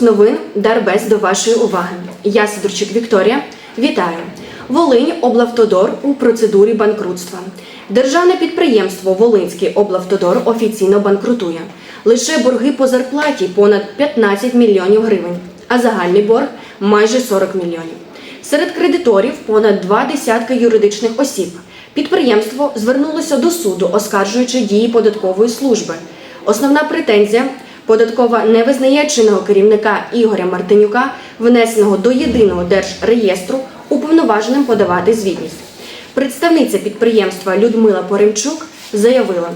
новин Дарбез до вашої уваги. Я Сидорчук Вікторія. Вітаю! Волинь облавтодор у процедурі банкрутства. Державне підприємство Волинський облавтодор офіційно банкрутує. Лише борги по зарплаті понад 15 мільйонів гривень, а загальний борг майже 40 мільйонів. Серед кредиторів понад два десятки юридичних осіб. Підприємство звернулося до суду, оскаржуючи дії податкової служби. Основна претензія податкова не визнає чинного керівника Ігоря Мартинюка, внесеного до єдиного держреєстру, уповноваженим подавати звітність. Представниця підприємства Людмила Поремчук заявила: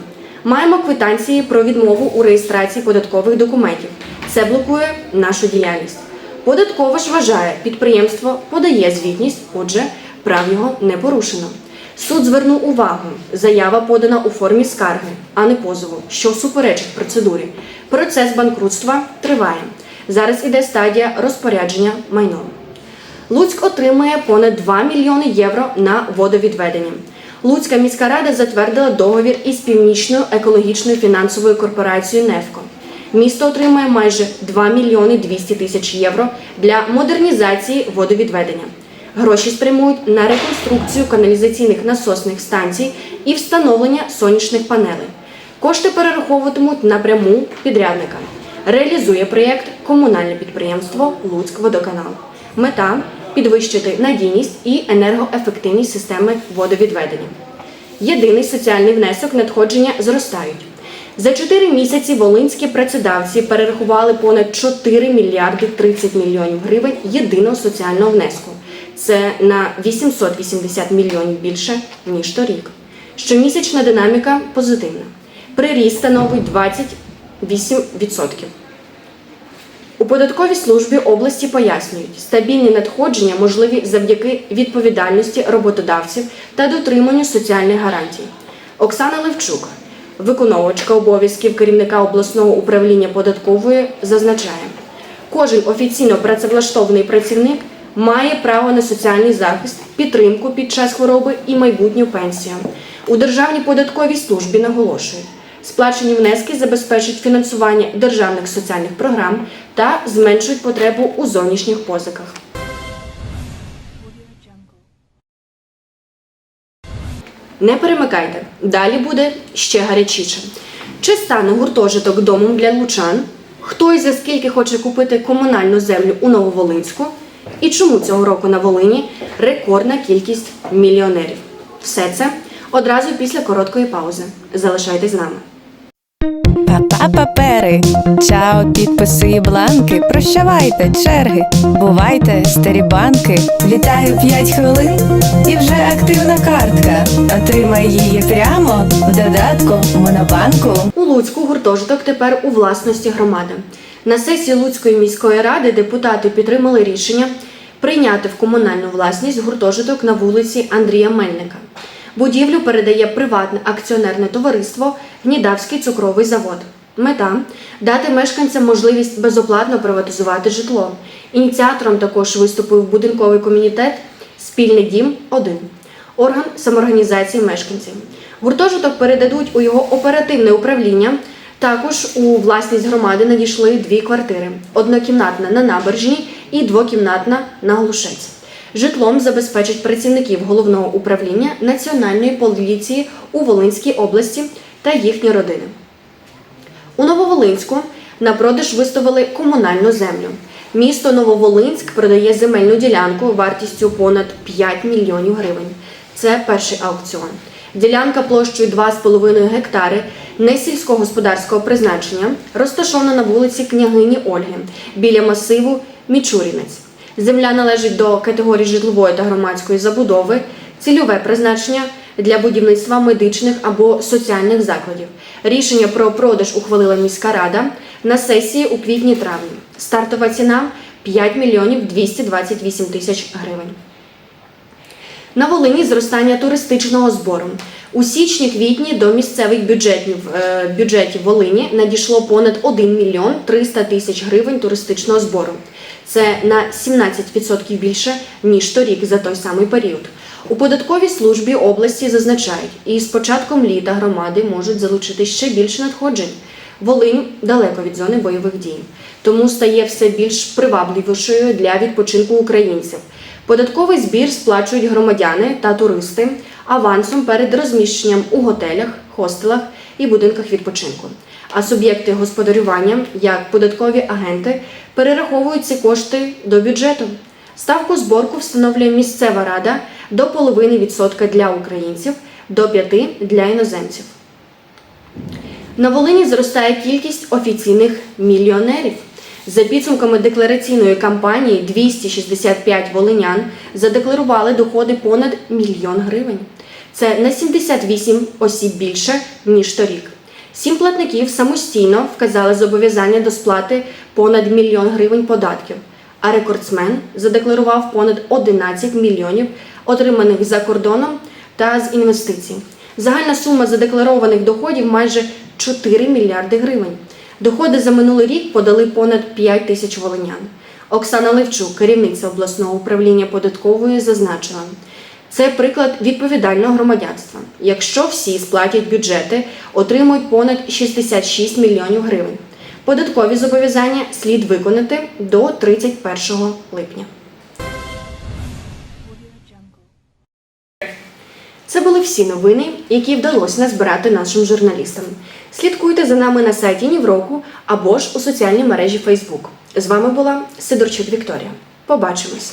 маємо квитанції про відмову у реєстрації податкових документів. Це блокує нашу діяльність. Податкова ж вважає, підприємство подає звітність, отже, прав його не порушено. Суд звернув увагу, заява подана у формі скарги, а не позову, що суперечить процедурі. Процес банкрутства триває. Зараз іде стадія розпорядження майном. Луцьк отримує понад 2 мільйони євро на водовідведення. Луцька міська рада затвердила договір із північною екологічною фінансовою корпорацією «Нефко». Місто отримує майже 2 мільйони 200 тисяч євро для модернізації водовідведення. Гроші спрямують на реконструкцію каналізаційних насосних станцій і встановлення сонячних панелей. Кошти перераховуватимуть напряму підрядника. Реалізує проєкт комунальне підприємство Луцькводоканал. Мета підвищити надійність і енергоефективність системи водовідведення. Єдиний соціальний внесок надходження зростають. За 4 місяці волинські працедавці перерахували понад 4 мільярди 30 мільйонів гривень єдиного соціального внеску. Це на 880 мільйонів більше ніж торік. Щомісячна динаміка позитивна. Приріст становить 28%. У податковій службі області пояснюють, стабільні надходження можливі завдяки відповідальності роботодавців та дотриманню соціальних гарантій. Оксана Левчук, виконувачка обов'язків керівника обласного управління податкової, зазначає, кожен офіційно працевлаштований працівник має право на соціальний захист, підтримку під час хвороби і майбутню пенсію. У Державній податковій службі наголошують, Сплачені внески забезпечують фінансування державних соціальних програм та зменшують потребу у зовнішніх позиках. Не перемикайте, далі буде ще гарячіше. Чи стане гуртожиток домом для лучан? Хто і за скільки хоче купити комунальну землю у Нововолинську? І чому цього року на Волині рекордна кількість мільйонерів? Все це одразу після короткої паузи. Залишайтесь з нами. Па-па папери, чао, підписи і бланки. Прощавайте, черги, бувайте, старі банки. Вітаю 5 хвилин і вже активна картка. Отримай її прямо в додатку Монобанку. У Луцьку гуртожиток тепер у власності громади. На сесії Луцької міської ради депутати підтримали рішення прийняти в комунальну власність гуртожиток на вулиці Андрія Мельника. Будівлю передає приватне акціонерне товариство Гнідавський цукровий завод. Мета дати мешканцям можливість безоплатно приватизувати житло. Ініціатором також виступив будинковий комітет Спільний дім 1 орган самоорганізації мешканців. Гуртожиток передадуть у його оперативне управління. Також у власність громади надійшли дві квартири: однокімнатна на набережній і двокімнатна на Глушець. Житлом забезпечать працівників головного управління Національної поліції у Волинській області та їхні родини. У Нововолинську на продаж виставили комунальну землю. Місто Нововолинськ продає земельну ділянку вартістю понад 5 мільйонів гривень. Це перший аукціон. Ділянка площею 2,5 гектари несільськогосподарського призначення розташована на вулиці Княгині Ольги біля масиву Мічурінець. Земля належить до категорії житлової та громадської забудови, цільове призначення для будівництва медичних або соціальних закладів. Рішення про продаж ухвалила міська рада на сесії у квітні-травні. Стартова ціна 5 мільйонів 228 тисяч гривень. На Волині зростання туристичного збору. У січні-квітні до місцевих бюджетів, е, бюджетів Волині надійшло понад 1 мільйон 300 тисяч гривень туристичного збору. Це на 17% більше, ніж торік за той самий період. У податковій службі області зазначають, і з початком літа громади можуть залучити ще більше надходжень. Волинь далеко від зони бойових дій, тому стає все більш привабливішою для відпочинку українців. Податковий збір сплачують громадяни та туристи авансом перед розміщенням у готелях, хостелах і будинках відпочинку. А суб'єкти господарювання, як податкові агенти, перераховують ці кошти до бюджету. Ставку зборку встановлює місцева рада до половини відсотка для українців, до 5 для іноземців. На Волині зростає кількість офіційних мільйонерів. За підсумками деклараційної кампанії 265 волинян задекларували доходи понад мільйон гривень. Це на 78 осіб більше ніж торік. Сім платників самостійно вказали зобов'язання до сплати понад мільйон гривень податків, а рекордсмен задекларував понад 11 мільйонів, отриманих за кордоном та з інвестицій. Загальна сума задекларованих доходів майже 4 мільярди гривень. Доходи за минулий рік подали понад 5 тисяч волинян. Оксана Левчук, керівниця обласного управління податкової, зазначила, це приклад відповідального громадянства. Якщо всі сплатять бюджети, отримують понад 66 мільйонів гривень. Податкові зобов'язання слід виконати до 31 липня. Це були всі новини, які вдалося назбирати нашим журналістам. Слідкуйте за нами на сайті Нівроку або ж у соціальній мережі Facebook. З вами була Сидорчук Вікторія. Побачимось!